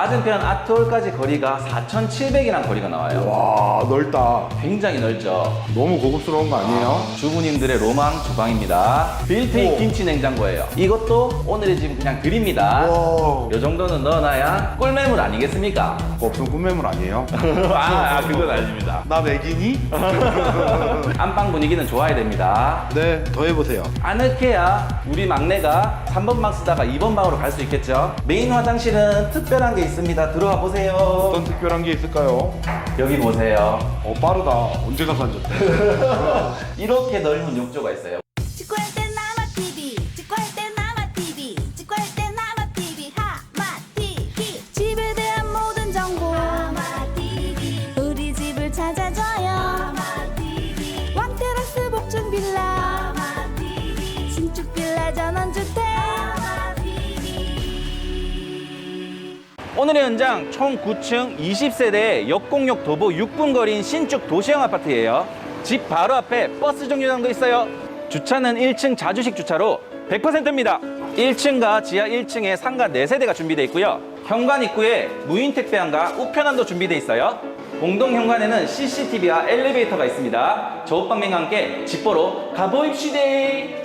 맞은편 아트홀까지 거리가 4,700이라는 거리가 나와요. 와 넓다. 굉장히 넓죠. 너무 고급스러운 거 아니에요? 주부님들의 로망 주방입니다. 빌트인 오. 김치 냉장고예요. 이것도 오늘의 집 그냥 드립니다. 와이 정도는 넣어놔야 꿀매물 아니겠습니까? 그거 없으면 꿈매물 아니에요? 아, 아, 그건 아닙니다. 나 맥이니? 안방 분위기는 좋아야 됩니다. 네, 더 해보세요. 아늑해야 우리 막내가 3번 방 쓰다가 2번 방으로 갈 수 있겠죠. 메인 화장실은 특별한 게 있습니다. 들어와 보세요. 어떤 특별한 게 있을까요? 여기 보세요. 어 빠르다. 언제 가서 앉았대? 이렇게 넓은 욕조가 있어요. 오늘의 현장 총 9층 20세대 역공역 도보 6분 거리인 신축 도시형 아파트예요. 집 바로 앞에 버스 정류장도 있어요. 주차는 1층 자주식 주차로 100%입니다. 1층과 지하 1층에 상가 4세대가 준비되어 있고요. 현관 입구에 무인 택배함과 우편함도 준비되어 있어요. 공동 현관에는 CCTV와 엘리베이터가 있습니다. 저옷방맹과 함께 집 보러 가보입시다.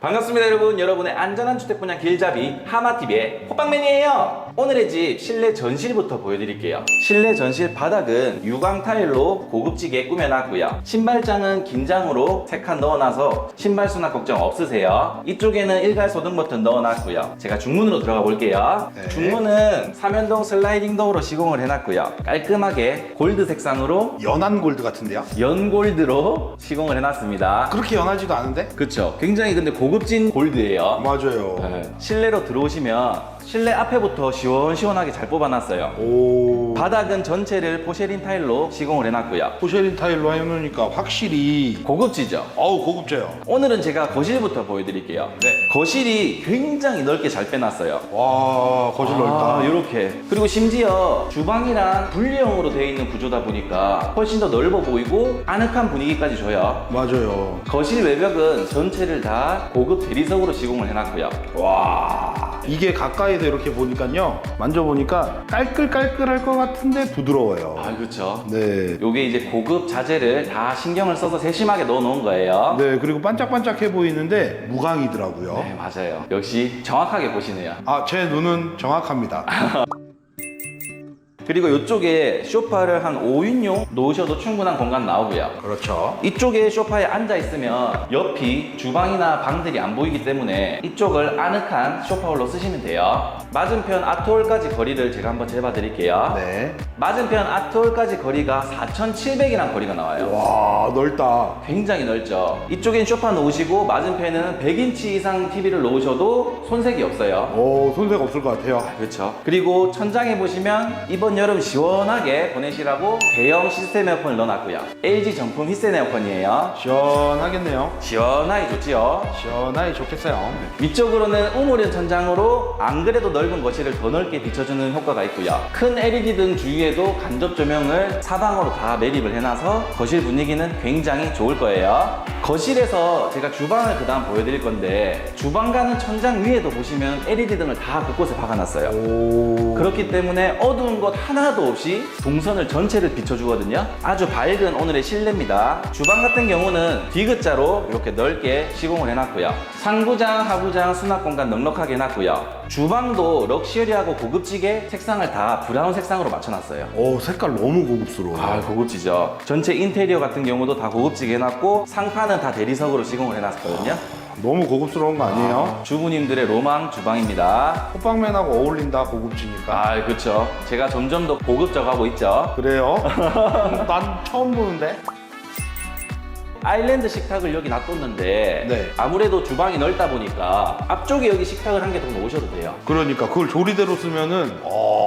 반갑습니다 여러분. 여러분의 안전한 주택 분야 길잡이 하마TV의 호빵맨이에요 오늘의 집 실내 전실부터 보여드릴게요 실내 전실 바닥은 유광 타일로 고급지게 꾸며놨고요 신발장은 긴장으로 세칸 넣어놔서 신발 수납 걱정 없으세요 이쪽에는 일괄 소등 버튼 넣어놨고요 제가 중문으로 들어가 볼게요 네. 중문은 삼연동 슬라이딩 도어로 시공을 해놨고요 깔끔하게 골드 색상으로 연한 골드 같은데요? 연골드로 시공을 해놨습니다 그렇게 연하지도 않은데? 그쵸. 굉장히 근데 고급진 골드예요. 맞아요. 네. 실내로 들어오시면 실내 앞에부터 시원시원하게 잘 뽑아놨어요. 오. 바닥은 전체를 포쉐린 타일로 시공을 해놨고요. 포쉐린 타일로 해놓으니까 확실히 고급지죠. 어우 고급져요. 오늘은 제가 거실부터 보여드릴게요. 네. 거실이 굉장히 넓게 잘 빼놨어요. 와 거실 넓다. 이렇게. 그리고 심지어 주방이랑 분리형으로 되어 있는 구조다 보니까 훨씬 더 넓어 보이고 아늑한 분위기까지 줘요. 맞아요. 거실 외벽은 전체를 다 고급 대리석으로 시공을 해놨고요. 와 이게 가까이서 이렇게 보니까요 만져보니까 깔끌깔끌할 것 같은데 부드러워요. 아, 그렇죠. 네. 요게 이제 고급 자재를 다 신경을 써서 세심하게 넣어 놓은 거예요. 네 그리고 반짝반짝해 보이는데 무광이더라고요. 네, 맞아요. 역시 정확하게 보시네요. 아 제 눈은 정확합니다. 그리고 이쪽에 소파를 한 5인용 놓으셔도 충분한 공간 나오고요. 그렇죠. 이쪽에 소파에 앉아 있으면 옆이 주방이나 방들이 안 보이기 때문에 이쪽을 아늑한 소파홀로 쓰시면 돼요. 맞은편 아트홀까지 거리를 제가 한번 재봐 드릴게요. 네. 맞은편 아트홀까지 거리가 4,700이라는 거리가 나와요. 와 넓다. 굉장히 넓죠. 이쪽엔 소파 놓으시고 맞은편에는 100인치 이상 TV를 놓으셔도 손색이 없어요. 오 손색 없을 것 같아요. 그렇죠. 그리고 천장에 보시면 이번 여름 시원하게 보내시라고 대형 시스템 에어컨을 넣어놨고요. LG 정품 히센 에어컨이에요. 시원하겠네요. 시원하게 좋지요. 시원하게 좋겠어요. 위쪽으로는 우물형 천장으로 안 그래도 넓은 거실을 더 넓게 비춰주는 효과가 있고요. 큰 LED 등 주위에도 간접 조명을 사방으로 다 매립을 해놔서 거실 분위기는 굉장히 좋을 거예요. 거실에서 제가 주방을 그 다음 보여드릴 건데 주방 가는 천장 위에도 보시면 LED 등을 다 곳곳에 박아놨어요. 오. 그렇기 때문에 어두운 곳 하나도 없이 동선을 전체를 비춰주거든요. 아주 밝은 오늘의 실내입니다. 주방 같은 경우는 디귿자로 이렇게 넓게 시공을 해놨고요. 상부장, 하부장, 수납 공간 넉넉하게 해놨고요. 주방도 럭셔리하고 고급지게 색상을 다 브라운 색상으로 맞춰놨어요. 오 색깔 너무 고급스러워. 아, 고급지죠. 전체 인테리어 같은 경우도 다 고급지게 해놨고 상판은 다 대리석으로 시공을 해놨거든요. 너무 고급스러운 거 아니에요? 주부님들의 로망 주방입니다. 호빵맨하고 어울린다 고급지니까. 아, 그렇죠. 제가 점점 더 고급져가고 있죠. 그래요? 난 처음 보는데. 아일랜드 식탁을 여기 놔뒀는데 네. 아무래도 주방이 넓다 보니까 앞쪽에 여기 식탁을 한 개 더 놓으셔도 돼요. 그러니까 그걸 조리대로 쓰면은 어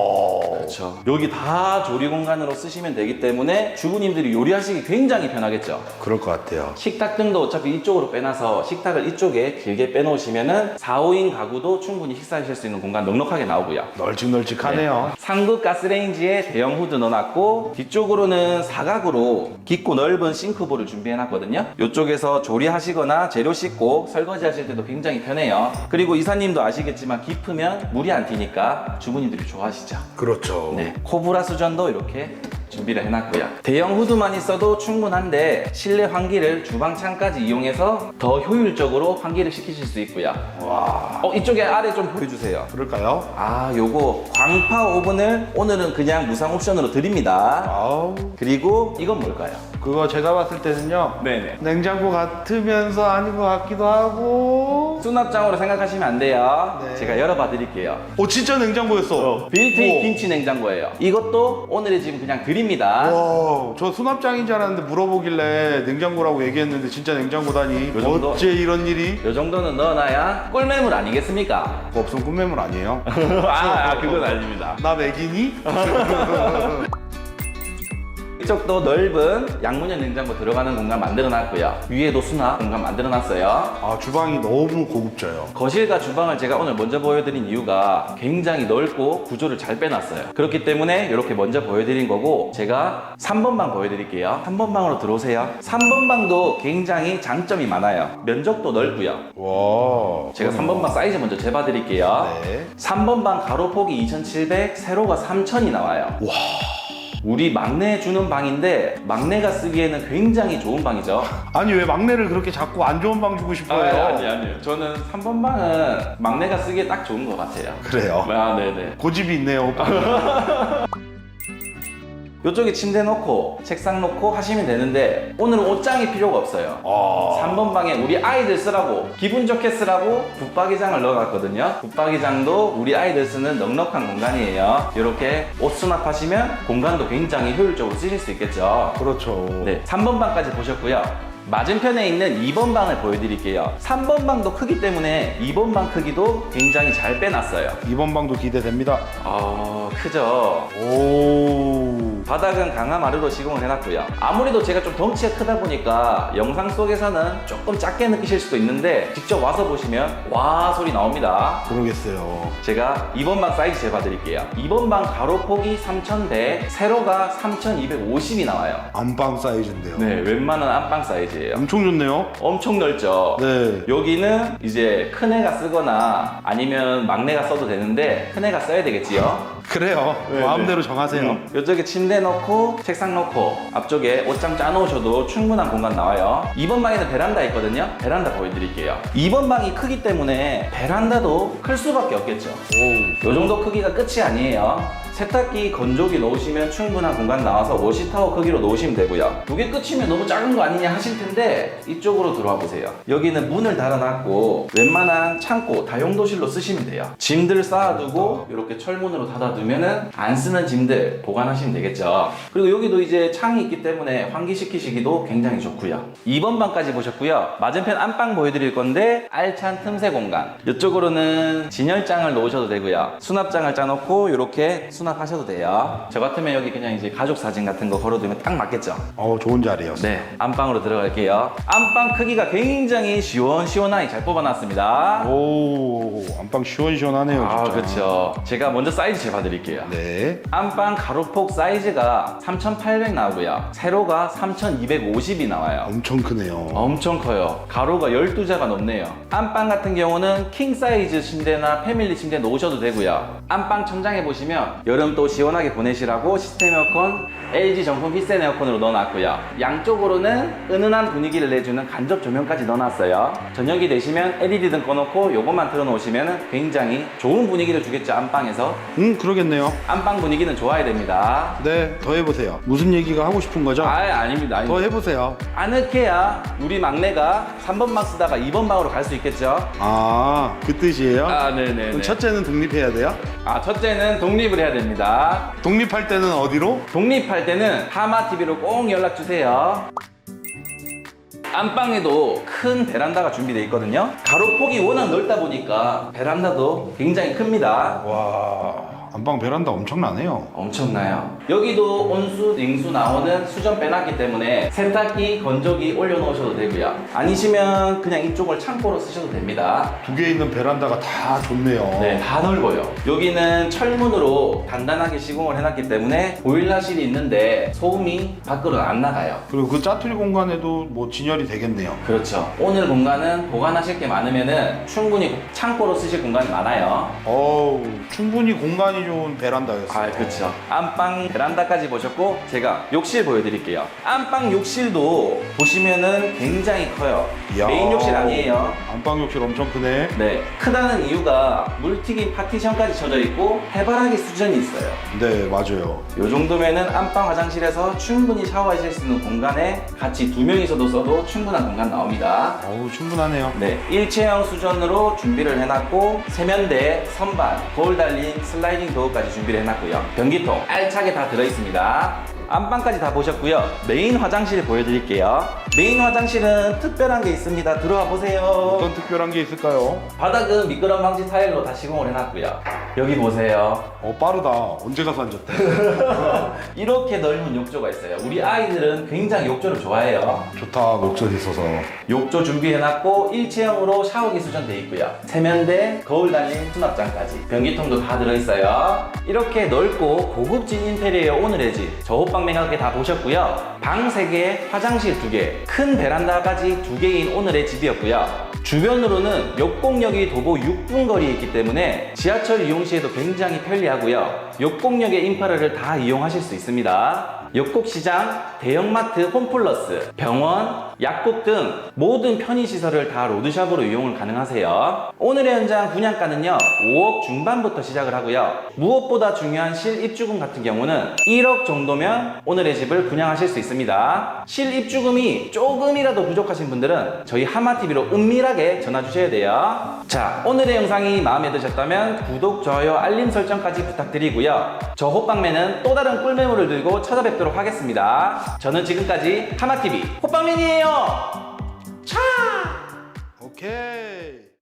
그렇죠. 여기 다 조리 공간으로 쓰시면 되기 때문에 주부님들이 요리하시기 굉장히 편하겠죠. 그럴 것 같아요. 식탁 등도 어차피 이쪽으로 빼놔서 식탁을 이쪽에 길게 빼놓으시면은 4, 5인 가구도 충분히 식사하실 수 있는 공간 넉넉하게 나오고요. 널찍널찍하네요. 상급 가스레인지에 대형 후드 넣어놨고 뒤쪽으로는 사각으로 깊고 넓은 싱크볼을 준비해놨거든요. 이쪽에서 조리하시거나 재료 씻고 설거지 하실 때도 굉장히 편해요. 그리고 이사님도 아시겠지만 깊으면 물이 안 튀니까 주부님들이 좋아하시죠. 그렇죠. 네, 코브라 수전도 이렇게 준비를 해놨고요. 대형 후드만 있어도 충분한데 실내 환기를 주방 창까지 이용해서 더 효율적으로 환기를 시키실 수 있고요. 와, 어, 이쪽에 아래 좀 보여주세요. 그럴까요? 아, 요거 광파 오븐을 오늘은 그냥 무상 옵션으로 드립니다. 아우, 그리고 이건 뭘까요? 그거 제가 봤을 때는요. 네네. 냉장고 같으면서 아닌 것 같기도 하고. 수납장으로 생각하시면 안 돼요. 네. 제가 열어봐 드릴게요. 오, 진짜 냉장고였어. 빌트인 우와. 김치 냉장고예요. 이것도 오늘의 지금 그냥 드립니다. 와, 저 수납장인 줄 알았는데 물어보길래 냉장고라고 얘기했는데 진짜 냉장고다니. 요 정도? 어째 이런 일이? 요 정도는 넣어놔야 꿀매물 아니겠습니까? 그거 없으면 꿈매물 아니에요? 아, 그건 아닙니다. 나 맥이니? 이쪽도 넓은 양문형 냉장고 들어가는 공간 만들어 놨고요. 위에도 수납 공간 만들어 놨어요. 아, 주방이 너무 고급져요. 거실과 주방을 제가 오늘 먼저 보여드린 이유가 굉장히 넓고 구조를 잘 빼놨어요. 그렇기 때문에 이렇게 먼저 보여드린 거고 제가 3번 방 보여드릴게요. 3번 방으로 들어오세요. 3번 방도 굉장히 장점이 많아요. 면적도 넓고요. 와. 제가 3번 방 사이즈 먼저 재봐드릴게요. 네. 3번 방 가로폭이 2700, 세로가 3000이 나와요. 와. 우리 막내 주는 방인데 막내가 쓰기에는 굉장히 좋은 방이죠. 아니 왜 막내를 그렇게 자꾸 안 좋은 방 주고 싶어요? 아니요. 저는 3번 방은 막내가 쓰기에 딱 좋은 것 같아요. 그래요. 아, 네네. 고집이 있네요, 오빠. 이쪽에 침대 놓고 책상 놓고 하시면 되는데 오늘은 옷장이 필요가 없어요. 아. 3번 방에 우리 아이들 쓰라고 기분 좋게 쓰라고 붙박이장을 넣어놨거든요. 붙박이장도 우리 아이들 쓰는 넉넉한 공간이에요. 이렇게 옷 수납하시면 공간도 굉장히 효율적으로 쓰실 수 있겠죠. 그렇죠. 네, 3번 방까지 보셨고요. 맞은편에 있는 2번 방을 보여드릴게요. 3번 방도 크기 때문에 2번 방 크기도 굉장히 잘 빼놨어요. 이번 방도 기대됩니다. 아, 크죠? 오. 바닥은 강화 마루로 시공을 해놨고요. 아무래도 제가 좀 덩치가 크다 보니까 영상 속에서는 조금 작게 느끼실 수도 있는데 직접 와서 보시면 와 소리 나옵니다. 그러겠어요. 제가 2번 방 사이즈 재봐드릴게요. 2번 방 가로폭이 3100, 세로가 3250이 나와요. 안방 사이즈인데요. 네, 웬만한 안방 사이즈 예요. 엄청 좋네요. 엄청 넓죠? 네. 여기는 이제 큰 애가 쓰거나 아니면 막내가 써도 되는데 큰 애가 써야 되겠지요? 그래요. 네, 마음대로 정하세요. 음, 이쪽에 침대 넣고 책상 넣고 앞쪽에 옷장 짜놓으셔도 충분한 공간 나와요 2번 방에는 베란다 있거든요 베란다 보여드릴게요 2번 방이 크기 때문에 베란다도 클 수밖에 없겠죠 오. 요 정도 크기가 끝이 아니에요 세탁기, 건조기 놓으시면 충분한 공간 나와서 워시타워 크기로 놓으시면 되고요. 두개 끝이면 너무 작은 거 아니냐 하실 텐데 이쪽으로 들어와 보세요. 여기는 문을 달아놨고 웬만한 창고, 다용도실로 쓰시면 돼요. 짐들 쌓아두고 이렇게 철문으로 닫아두면은 안 쓰는 짐들 보관하시면 되겠죠. 그리고 여기도 이제 창이 있기 때문에 환기시키시기도 굉장히 좋고요. 2번 방까지 보셨고요. 맞은편 안방 보여드릴 건데 알찬 틈새 공간. 이쪽으로는 진열장을 놓으셔도 되고요. 수납장을 짜놓고 이렇게 수납 하셔도 돼요 저 같으면 여기 그냥 이제 가족 사진 같은 거 걸어두면 딱 맞겠죠 어, 좋은 자리였어. 네 안방으로 들어갈게요 안방 크기가 굉장히 시원시원하게 잘 뽑아놨습니다 오, 안방 시원시원하네요, 아 진짜. 그렇죠 제가 먼저 사이즈 재봐드릴게요 네. 안방 가로폭 사이즈가 3800 나오고요 세로가 3250이 나와요 엄청 크네요. 엄청 커요. 가로가 12자가 넘네요. 안방 같은 경우는 킹 사이즈 침대나 패밀리 침대 놓으셔도 되고요. 안방 천장에 보시면 여름 또 시원하게 보내시라고 시스템 에어컨 LG 정품 휘센 에어컨으로 넣어놨고요. 양쪽으로는 은은한 분위기를 내주는 간접 조명까지 넣어놨어요. 저녁이 되시면 LED 등 꺼놓고 요것만 틀어놓으시면 굉장히 좋은 분위기를 주겠죠. 안방에서. 음, 그러겠네요. 안방 분위기는 좋아야 됩니다. 네, 더 해보세요. 무슨 얘기가 하고 싶은 거죠? 아, 아닙니다. 아닙니다. 더 해보세요. 아늑해야 우리 막내가 3번 방 쓰다가 2번 방으로 갈 수 있겠죠? 아, 그 뜻이에요? 아, 네네. 그럼 첫째는 독립해야 돼요? 아, 첫째는 독립을 해야 됩니다. 독립할 때는 어디로? 독립할 때는 하마TV로 꼭 연락주세요. 안방에도 큰 베란다가 준비되어 있거든요. 가로폭이 워낙 넓다 보니까 베란다도 굉장히 큽니다. 와, 안방 베란다 엄청나네요. 엄청나요. 여기도 온수, 냉수 나오는 수전 빼놨기 때문에 세탁기, 건조기 올려놓으셔도 되고요. 아니시면 그냥 이쪽을 창고로 쓰셔도 됩니다. 두 개 있는 베란다가 다 좋네요. 네, 다 넓어요. 여기는 철문으로 단단하게 시공을 해놨기 때문에 보일러실이 있는데 소음이 밖으로 안 나가요. 그리고 그 짜투리 공간에도 뭐 진열이 되겠네요. 그렇죠. 오늘 공간은 보관하실 게 많으면은 충분히 창고로 쓰실 공간이 많아요. 어우, 충분히 공간이 좋은 베란다였어요. 아, 그렇죠. 안방 베란다까지 보셨고 제가 욕실 보여드릴게요. 안방 욕실도 보시면은 굉장히 커요. 이야. 메인 욕실 아니에요. 안방 욕실 엄청 크네. 네, 크다는 이유가 물튀김 파티션까지 쳐져 있고 해바라기 수전이 있어요. 네, 맞아요. 이 정도면은 안방 화장실에서 충분히 샤워하실 수 있는 공간에 같이 두 명이서도 써도 충분한 공간 나옵니다. 어우, 충분하네요. 네, 일체형 수전으로 준비를 해놨고 세면대, 선반, 거울 달린 슬라이딩 도어까지 준비를 해놨고요. 변기통 알차게 다 들어있습니다. 안방까지 다 보셨고요. 메인 화장실 보여드릴게요. 메인 화장실은 특별한 게 있습니다. 들어와 보세요. 어떤 특별한 게 있을까요? 바닥은 미끄럼 방지 타일로 다 시공을 해놨고요. 여기 보세요. 어, 빠르다. 언제 가서 앉았대? 이렇게 넓은 욕조가 있어요. 우리 아이들은 굉장히 욕조를 좋아해요. 좋다, 목소리 있어서. 욕조 준비해놨고 일체형으로 샤워기 수전돼 있고요. 세면대, 거울 달린 수납장까지 변기통도 다 들어있어요. 이렇게 넓고 고급진 인테리어 오늘의 집 저 호빵맹하게 다 보셨고요. 방 3개, 화장실 2개, 큰 베란다까지 2개인 오늘의 집이었고요. 주변으로는 역곡역이 도보 6분 거리에 있기 때문에 지하철 이용 시에도 굉장히 편리 하고요. 역곡역의 인프라를 다 이용하실 수 있습니다. 역곡시장, 대형마트, 홈플러스, 병원, 약국 등 모든 편의시설을 다 로드샵으로 이용을 가능하세요. 오늘의 현장 분양가는요, 5억 중반부터 시작을 하고요. 무엇보다 중요한 실입주금 같은 경우는 1억 정도면 오늘의 집을 분양하실 수 있습니다. 실입주금이 조금이라도 부족하신 분들은 저희 하마TV로 은밀하게 전화 주셔야 돼요. 자, 오늘의 영상이 마음에 드셨다면 구독, 좋아요, 알림 설정 까지 부탁드리고요. 저 호빵맨은 또 다른 꿀매물을 들고 찾아뵙도록 하겠습니다. 저는 지금까지 하마TV 호빵맨이에요. 차! 오케이.